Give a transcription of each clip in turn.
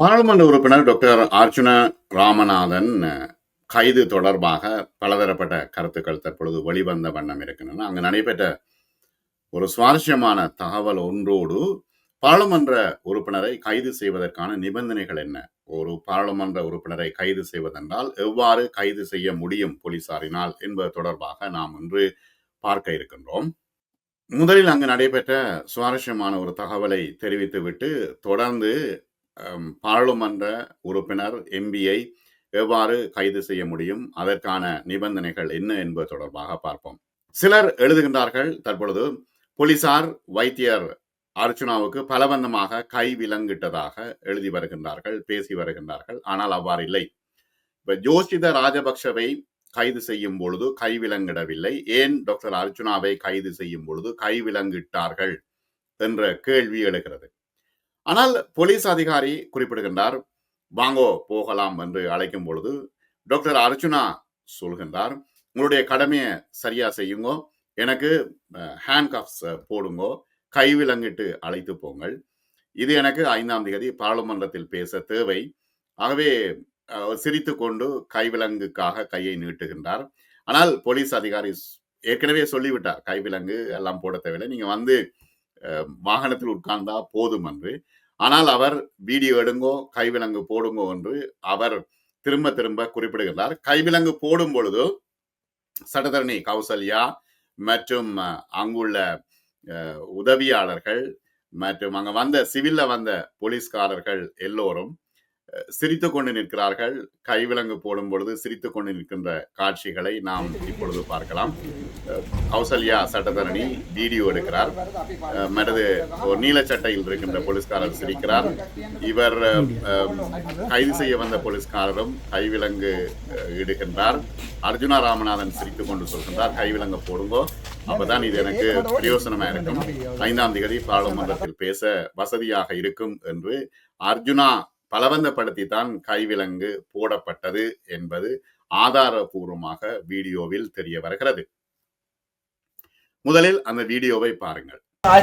பாராளுமன்ற உறுப்பினர் டாக்டர் அர்ச்சுன ராமநாதன் கைது தொடர்பாக பலதரப்பட்ட கருத்துக்கள் தற்பொழுது வெளிவந்த வண்ணம் இருக்கின்றன. அங்கு நடைபெற்ற ஒரு சுவாரஸ்யமான தகவல் ஒன்றோடு பாராளுமன்ற உறுப்பினரை கைது செய்வதற்கான நிபந்தனைகள் என்ன? ஒரு பாராளுமன்ற உறுப்பினரை கைது செய்வதென்றால் எவ்வாறு கைது செய்ய முடியும் போலீசாரினால் என்பது தொடர்பாக நாம் இன்று பார்க்க இருக்கின்றோம். முதலில் அங்கு நடைபெற்ற சுவாரஸ்யமான ஒரு தகவலை தெரிவித்துவிட்டு தொடர்ந்து பாராளுமன்ற உறுப்பினர் எம்பியை எவ்வாறு கைது செய்ய முடியும்? அதற்கான நிபந்தனைகள் என்ன என்பது தொடர்பாக பார்ப்போம். சிலர் எழுதுகின்றார்கள் தற்பொழுது போலீசார் வைத்தியர் அர்ச்சுனாவுக்கு பலவந்தமாக கை விலங்கிட்டதாக எழுதி வருகின்றார்கள் பேசி வருகின்றார்கள் ஆனால் அவ்வாறு இல்லை. இப்ப ஜோஷித ராஜபக்ஷவை கைது செய்யும் பொழுது கை விலங்கிடவில்லை. ஏன் டாக்டர் அர்ச்சுனாவை கைது செய்யும் பொழுது கை விலங்கிட்டார்கள்? என்ற கேள்வி எழுகிறது. ஆனால் போலீஸ் அதிகாரி குறிப்பிடுகின்றார் வாங்கோ போகலாம் என்று அழைக்கும் பொழுது டாக்டர் அர்ச்சுனா சொல்கின்றார் உங்களுடைய கடமையை சரியா செய்யுங்கோ எனக்கு ஹேண்ட் கப்ஸ் போடுங்கோ கைவிலங்கிட்டு அழைத்து போங்கள். இது எனக்கு ஐந்தாம் தேதி பாராளுமன்றத்தில் பேச தேவை. ஆகவே சிரித்து கொண்டு கைவிலங்குக்காக கையை நீட்டுகின்றார். ஆனால் போலீஸ் அதிகாரி ஏற்கனவே சொல்லிவிட்டார் கைவிலங்கு எல்லாம் போட தேவையில்லை. நீங்க வந்து வாகனத்தில் உட்கார்ந்தா போதும் என்று. ஆனால் அவர் வீடியோ எடுங்கோ கைவிலங்கு போடுங்கோ என்று அவர் திரும்ப திரும்ப குறிப்பிடுகிறார் கைவிலங்கு போடும் பொழுது சட்டத்தரணி கௌசல்யா மற்றும் அங்குள்ள உதவியாளர்கள் மற்றும் அங்க வந்த சிவில்ல வந்த போலீஸ்காரர்கள் எல்லோரும் சிரித்து கொண்டு நிற்கிறார்கள். கைவிலங்கு போடும் பொழுது சிரித்து கொண்டு நிற்கின்ற காட்சிகளை நாம் இப்பொழுது பார்க்கலாம். கௌசல்யா சட்டத்தரணி வீடியோ எடுக்கிறார். மனது மற்றது நீல சட்டையில் இருக்கின்ற போலீஸ்காரர் சிரிக்கிறார். இவர் கைது செய்ய வந்த போலீஸ்காரரும் கைவிலங்கு இடுகின்றார். அர்ஜுனா ராமநாதன் சிரித்து கொண்டு சொல்கின்றார் கைவிலங்கு போடுங்கோ. அப்பதான் இது எனக்கு பிரயோசனமா இருக்கும். ஐந்தாம் தேதி பாராளுமன்றத்தில் பேச வசதியாக இருக்கும் என்று அர்ஜுனா பலவந்தப்படுத்தி தான் கைவிலங்கு போடப்பட்டது என்பது ஆதாரபூர்வமாக வீடியோவில் தெரிய வருகிறது முதலில் அந்த வீடியோவை பாருங்கள். ආය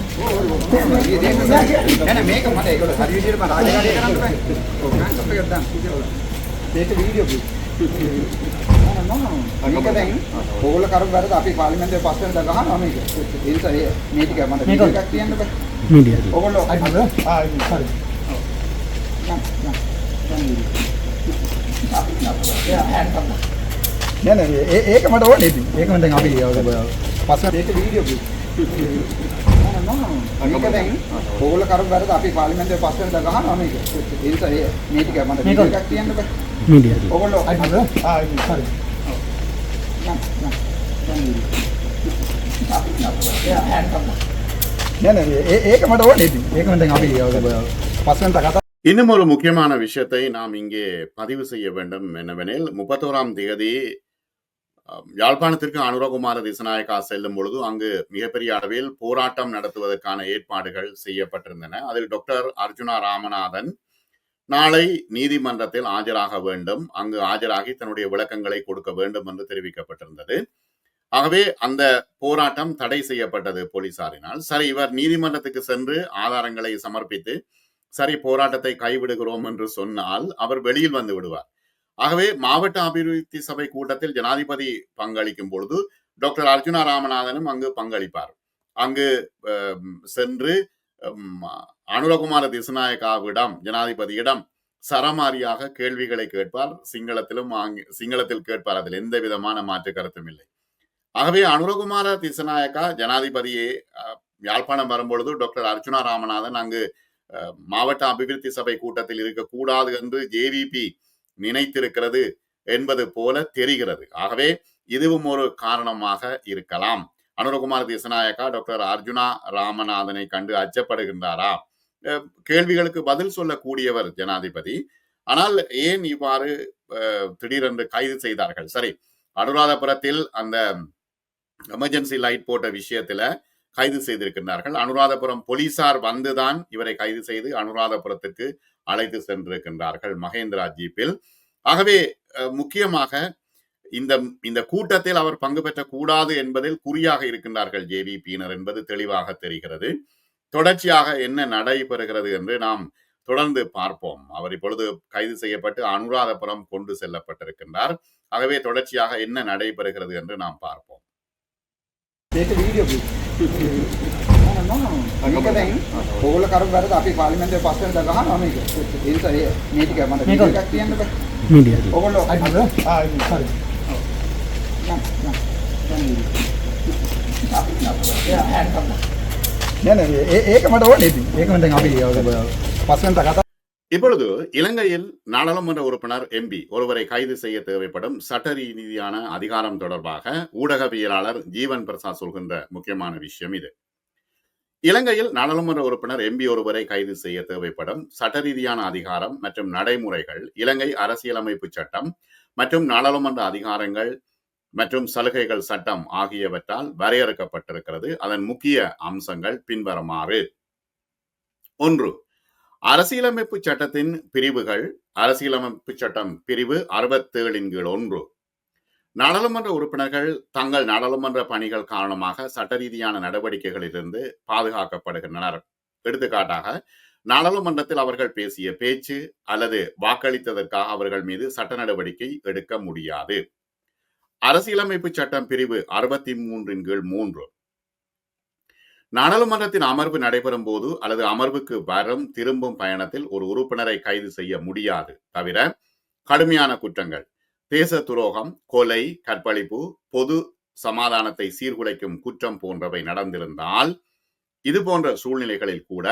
නෑ මේක මට ඒකට හරි විදිහට මම රාජකාරිය කරන්න බෑ. ඔව් මම කප් එකක් දාන්න කියලා. මේක වීඩියෝ මේක දැන් ඕගොල්ලෝ කරපු වැරද අපි පාර්ලිමේන්තුවේ පස් වෙනද ගහනවා මේක. ඒ නිසා මේ ටික මට වීඩියෝ එකක් කියන්න බෑ. මීඩියා. ඕගොල්ලෝ ආයි බලන්න. ආයි හරි. නෑ නෑ ඒක මට ඕනේ ඉතින්. ඒකම දැන් අපි පස් වෙනද ඒක වීඩියෝ මේක දැන් ඕගොල්ලෝ කරු වැරද අපි පාර්ලිමේන්තුවේ පස් වෙනදා ගහනවා මේක ඒ නිසා ඒ මේ ටික මට වීඩියෝ එකක් තියන්න බෑ மீடியா ඕගොල්ලෝ ආ හරි නෑ නෑ ඒ- ඒක මට ඕනේ ඉතින්. ඒකම දැන් අපි පස් වෙනදා කතා இன்னும் ஒரு முக்கியமான விஷயத்தை நாம் இங்கே பதிவு செய்ய வேண்டும் என்னவெனில் முப்பத்தோராம் தேதி அஹ், யாழ்ப்பாணத்திற்கு அனுரகுமார திசநாயக்கா செல்லும் பொழுது அங்கு மிகப்பெரிய அளவில் போராட்டம் நடத்துவதற்கான ஏற்பாடுகள் செய்யப்பட்டிருந்தன. அதில் டாக்டர் அர்ஜுனா ராமநாதன் நாளை நீதிமன்றத்தில் ஆஜராக வேண்டும். அங்கு ஆஜராகி தன்னுடைய விளக்கங்களை கொடுக்க வேண்டும் என்று தெரிவிக்கப்பட்டிருந்தது. ஆகவே அந்த போராட்டம் தடை செய்யப்பட்டது போலீசாரினால். சரி இவர் நீதிமன்றத்துக்கு சென்று ஆதாரங்களை சமர்ப்பித்து சரி போராட்டத்தை கைவிடுகிறோம் என்று சொன்னால் அவர் வெளியில் வந்து விடுவார். ஆகவே மாவட்ட அபிவிருத்தி சபை கூட்டத்தில் ஜனாதிபதி பங்களிக்கும் பொழுது டாக்டர் அர்ஜுனா ராமநாதனும் அங்கு பங்களிப்பார். அங்கு சென்று அனுரகுமார திசுநாயக்காவிடம் ஜனாதிபதியிடம் சரமாரியாக கேள்விகளை கேட்பார். சிங்களத்திலும் சிங்களத்தில் கேட்பார். அதில் எந்த விதமான மாற்று கருத்தும் இல்லை. ஆகவே அனுரகுமார திசநாயக்கா ஜனாதிபதியே யாழ்ப்பாணம் வரும்பொழுது டாக்டர் அர்ஜுனா ராமநாதன் அங்கு அஹ், மாவட்ட அபிவிருத்தி சபை கூட்டத்தில் இருக்கக்கூடாது என்று ஜேவிபி நினைத்திருக்கிறது என்பது போல தெரிகிறது. ஆகவே இதுவும் ஒரு காரணமாக இருக்கலாம். அனுரகுமார் திசநாயக்கா டாக்டர் அர்ஜுனா ராமநாதனை கண்டு அச்சப்படுகின்றாரா? அஹ் கேள்விகளுக்கு பதில் சொல்லக்கூடியவர் ஜனாதிபதி. ஆனால் ஏன் இவ்வாறு அஹ், திடீரென்று கைது செய்தார்கள்? சரி அனுராதபுரத்தில் அந்த எமர்ஜென்சி லைட் போட்ட விஷயத்துல கைது செய்திருக்கின்றார்கள். அனுராதபுரம் போலீசார் வந்துதான் இவரை கைது செய்து அனுராதபுரத்துக்கு அழைத்து சென்றிருக்கின்றார்கள் மகேந்திரா ஜீப்பில். ஆகவே முக்கியமாக இந்த இந்த கூட்டத்தில் அவர் பங்கு பெற்றக்கூடாது என்பதில் குறியாக இருக்கின்றார்கள் ஜேவிபியினர் என்பது தெளிவாக தெரிகிறது. தொடர்ச்சியாக என்ன நடைபெறுகிறது என்று நாம் தொடர்ந்து பார்ப்போம். அவர் இப்பொழுது கைது செய்யப்பட்டு அனுராதபுரம் கொண்டு செல்லப்பட்டிருக்கின்றார். ஆகவே தொடர்ச்சியாக என்ன நடைபெறுகிறது என்று நாம் பார்ப்போம். මේක වීඩියෝ මේක දැන් ඕගොල්ලෝ කරු වැරද අපි පාර්ලිමේන්තුවේ පස්සේ දා ගහනවා මේක. ඒ නිසා ඒ මේ ටික මට වීඩියෝ එකක් තියන්න බෑ. மீடியா ඕගොල්ලෝ ආ sorry යන්න, යන්න. දැන් නෑ නෑ ඒ- ඒක මට ඕනේ ඉතින්. ඒකම දැන් අපි පස්සෙන් කතා இப்பொழுது இலங்கையில் நாடாளுமன்ற உறுப்பினர் எம்பி ஒருவரை கைது செய்ய தேவைப்படும் சட்ட ரீதியான அதிகாரம் தொடர்பாக ஊடகவியலாளர் ஜீவன் பிரசாத் சொல்கின்ற முக்கியமான விஷயம் இது இலங்கையில் நாடாளுமன்ற உறுப்பினர் எம்பி ஒருவரை கைது செய்ய தேவைப்படும் சட்ட ரீதியான அதிகாரம் மற்றும் நடைமுறைகள் இலங்கை அரசியலமைப்பு சட்டம் மற்றும் நாடாளுமன்ற அதிகாரங்கள் மற்றும் சலுகைகள் சட்டம் ஆகியவற்றால் வரையறுக்கப்பட்டிருக்கிறது. அதன் முக்கிய அம்சங்கள் பின்வருமாறு. ஒன்று அரசியலமைப்பு சட்டத்தின் பிரிவுகள் அரசியலமைப்பு சட்டம் பிரிவு அறுபத்தேழின் கீழ் ஒன்று. நாடாளுமன்ற உறுப்பினர்கள் தங்கள் நாடாளுமன்ற பணிகள் காரணமாக சட்ட ரீதியான நடவடிக்கைகளிலிருந்து பாதுகாக்கப்படுகின்றனர். எடுத்துக்காட்டாக நாடாளுமன்றத்தில் அவர்கள் பேசிய பேச்சு அல்லது வாக்களித்ததற்காக அவர்கள் மீது சட்ட நடவடிக்கை எடுக்க முடியாது. அரசியலமைப்பு சட்டம் பிரிவு அறுபத்தி மூன்றின் கீழ் மூன்று. நாடாளுமன்றத்தின் அமர்வு நடைபெறும் போது அல்லது அமர்வுக்கு வரும் திரும்பும் பயணத்தில் ஒரு உறுப்பினரை கைது செய்ய முடியாது தவிர கடுமையான குற்றங்கள் தேச துரோகம் கொலை கற்பழிப்பு பொது சமாதானத்தை சீர்குலைக்கும் குற்றம் போன்றவை நடந்திருந்தால் இது போன்ற சூழ்நிலைகளில் கூட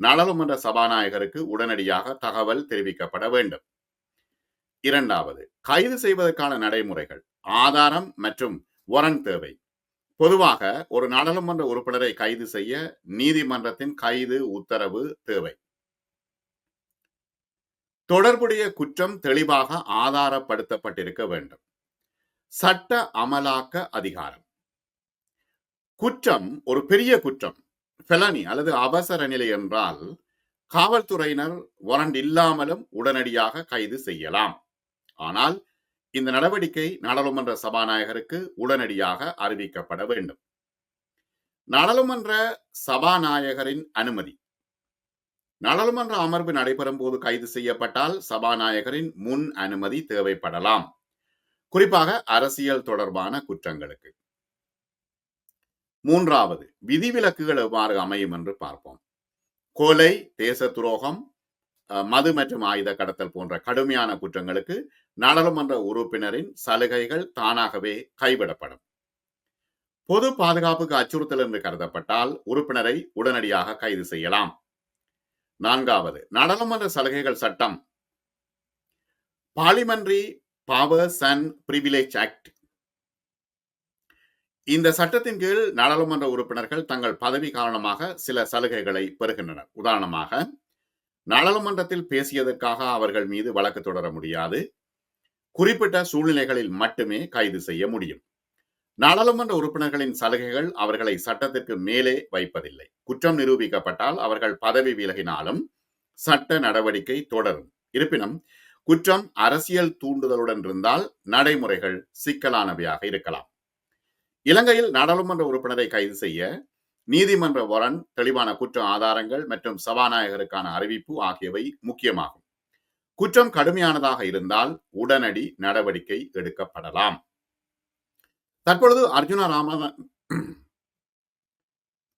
நாடாளுமன்ற சபாநாயகருக்கு உடனடியாக தகவல் தெரிவிக்கப்பட வேண்டும். இரண்டாவது கைது செய்வதற்கான நடைமுறைகள் ஆதாரம் மற்றும் வரன் தேவை. பொதுவாக ஒரு நாடாளுமன்ற உறுப்பினரை கைது செய்ய நீதிமன்றத்தின் கைது உத்தரவு தேவை. தொடர்புடைய குற்றம் தெளிவாக ஆதாரப்படுத்தப்பட்டிருக்க வேண்டும். சட்ட அமலாக்க அதிகாரம். குற்றம் ஒரு பெரிய குற்றம். பெலனி அல்லது அவசர நிலை என்றால் காவல்துறையினர் வாரண்ட் இல்லாமலும் உடனடியாக கைது செய்யலாம். ஆனால் இந்த நடவடிக்கை நாடாளுமன்ற சபாநாயகருக்கு உடனடியாக அறிவிக்கப்பட வேண்டும். நாடாளுமன்ற சபாநாயகரின் அனுமதி. நாடாளுமன்ற அமர்வு நடைபெறும் போது கைது செய்யப்பட்டால் சபாநாயகரின் முன் அனுமதி தேவைப்படலாம். குறிப்பாக அரசியல் தொடர்பான குற்றங்களுக்கு. மூன்றாவது விதிவிலக்குகள் எவ்வாறு அமையும் என்று பார்ப்போம். கொலை தேச துரோகம் மது மற்றும் ஆயுத கடத்தல் போன்ற கடுமையான குற்றங்களுக்கு நாடாளுமன்ற உறுப்பினரின் சலுகைகள் தானாகவே கைவிடப்படும். பொது பாதுகாப்புக்கு அச்சுறுத்தல் என்று கருதப்பட்டால் உறுப்பினரை உடனடியாக கைது செய்யலாம். நான்காவது நாடாளுமன்ற சலுகைகள் சட்டம். Parliamentary powers and privilege act இந்த சட்டத்தின் கீழ் நாடாளுமன்ற உறுப்பினர்கள் தங்கள் பதவி காரணமாக சில சலுகைகளை பெறுகின்றனர். உதாரணமாக நாடாளுமன்றத்தில் பேசியதற்காக அவர்கள் மீது வழக்கு தொடர முடியாது. குறிப்பிட்ட சூழ்நிலைகளில் மட்டுமே கைது செய்ய முடியும். நாடாளுமன்ற உறுப்பினர்களின் சலுகைகள் அவர்களை சட்டத்திற்கு மேலே வைப்பதில்லை. குற்றம் நிரூபிக்கப்பட்டால் அவர்கள் பதவி விலகினாலும் சட்ட நடவடிக்கை தொடரும். இருப்பினும் குற்றம் அரசியல் தூண்டுதலுடன் இருந்தால் நடைமுறைகள் சிக்கலானவையாக இருக்கலாம். இலங்கையில் நாடாளுமன்ற உறுப்பினரை கைது செய்ய நீதிமன்ற வரன் தெளிவான குற்ற ஆதாரங்கள் மற்றும் சபாநாயகருக்கான அறிவிப்பு ஆகியவை முக்கியமாகும். குற்றம் கடுமையானதாக இருந்தால் உடனடி நடவடிக்கை எடுக்கப்படலாம். தற்பொழுது அர்ஜுனா ராமநாதன்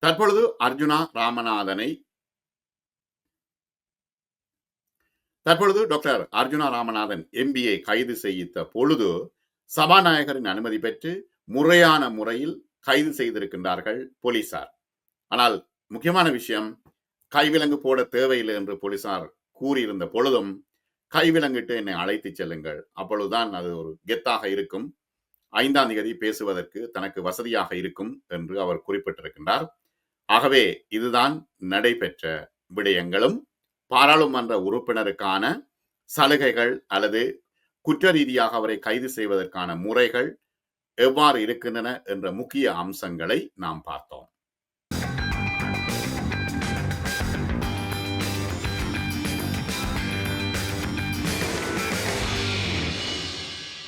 தற்பொழுது அர்ஜுனா ராமநாதனை தற்பொழுது டாக்டர் அர்ஜுனா ராமநாதன் எம்பிஏ கைது செய்த பொழுது சபாநாயகரின் அனுமதி பெற்று முறையான முறையில் கைது செய்திருக்கின்றார்கள் போலீசார். ஆனால் முக்கியமான விஷயம் கைவிலங்கு போட தேவையில்லை என்று போலீசார் கூறியிருந்த பொழுதும் கைவிலங்கிட்டு என்னை அழைத்து செல்லுங்கள். அப்பொழுதுதான் அது ஒரு கெத்தாக இருக்கும். ஐந்தாம் தேதி பேசுவதற்கு தனக்கு வசதியாக இருக்கும் என்று அவர் குறிப்பிட்டிருக்கின்றார். ஆகவே இதுதான் நடைபெற்ற விடயங்களும் பாராளுமன்ற உறுப்பினருக்கான சலுகைகள் அல்லது குற்ற ரீதியாக அவரை கைது செய்வதற்கான முறைகள் எவ்வாறு இருக்கின்றன என்ற முக்கிய அம்சங்களை நாம் பார்த்தோம்.